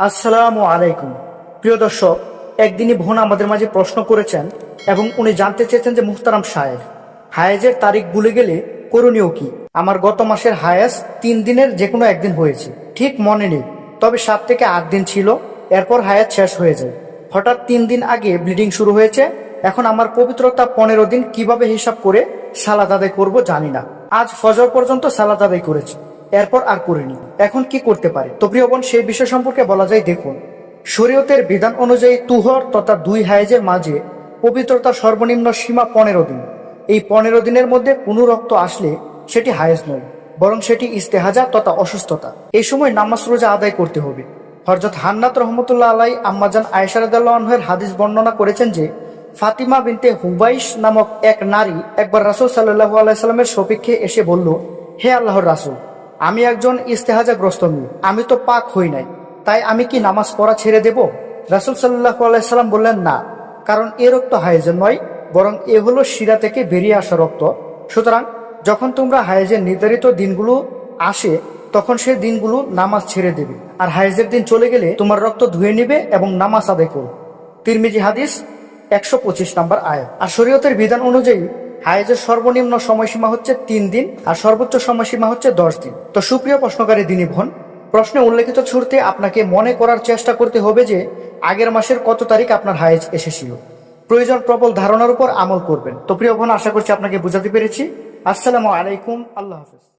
আসসালামু আলাইকুম। প্রিয় দর্শক, একদিনই বোন আমাদের মাঝে প্রশ্ন করেছেন এবং উনি জানতে চেয়েছেন যে মুহতারাম সাহেব হায়েজের তারিখ ভুলে গেলে করণীয় কি? আমার গত মাসের হায়াস তিন দিনের যে কোনো একদিন হয়েছে, ঠিক মনে নেই। তবে সাত থেকে আট দিন ছিল, এরপর হায়াত শেষ হয়ে যায়। হঠাৎ তিন দিন আগে ব্লিডিং শুরু হয়েছে, এখন আমার পবিত্রতা পনেরো দিন কীভাবে হিসাব করে সালাদ আদায় করব জানি না। আজ ফজর পর্যন্ত সালাদ আদায় করেছি। এরপর আর করিনি। এখন কি করতে পারে? তো প্রিয় বোন, সেই বিষয় সম্পর্কে বলা যায়, দেখুন, শরীয়তের বিধান অনুযায়ী তুহর তথা দুই হায়েজের মাঝে পবিত্রতা সর্বনিম্ন সীমা পনেরো দিন। এই পনেরো দিনের মধ্যে কোনো রক্ত আসলে সেটি হায়েজ নয়, বরং সেটি ইস্তেহাজা তথা অসুস্থতা। এই সময় নামাজ রোজা আদায় করতে হবে। হরজত হান্নাত রহমতুল্লাহ আলাই আম্মাজান আয়সারদাল্লাহের হাদিস বর্ণনা করেছেন যে, ফাতিমা বিনতে হুবাইশ নামক এক নারী একবার রাসুল সাল্লাহু আলাইসাল্লামের সপক্ষে এসে বলল, হে আল্লাহর রাসুল আমি একজন ইস্তেহাজাগ্রস্ত মেয়ে। আমি তো পাক হই নাই। তাই আমি কি নামাজ পড়া ছেড়ে দেব? রাসুল সাল্লাহ আলাইসাল্লাম বললেন, না, কারণ এ রক্ত হায়েজের নয়, বরং এ হলো শিরা থেকে বেরিয়ে আসা রক্ত। সুতরাং যখন তোমরা হায়েজের নির্ধারিত দিনগুলো আসে, তখন সেই দিনগুলো নামাজ ছেড়ে দেবে। আর হায়েজের দিন চলে গেলে তোমার রক্ত ধুয়ে নিবে এবং নামাজ আদায় করবে। তিরমিজি হাদিস একশো পঁচিশ নম্বর আয় আর শরীয়তের বিধান অনুযায়ী হায়েজের সর্বনিম্ন সময়সীমা হচ্ছে তিন দিন আর সর্বোচ্চ সময়সীমা হচ্ছে দশ দিন। তো সুপ্রিয় প্রশ্নকারী দিনী ভন প্রশ্নে উল্লেখিত ছুটতে আপনাকে মনে করার চেষ্টা করতে হবে যে আগের মাসের কত তারিখ আপনার হায়েজ এসেছিল। প্রয়োজন প্রবল ধারণার উপর আমল করবেন। তো প্রিয় ভন আশা করছি আপনাকে বুঝাতে পেরেছি। আসসালামু আলাইকুম, আল্লাহ হাফিজ।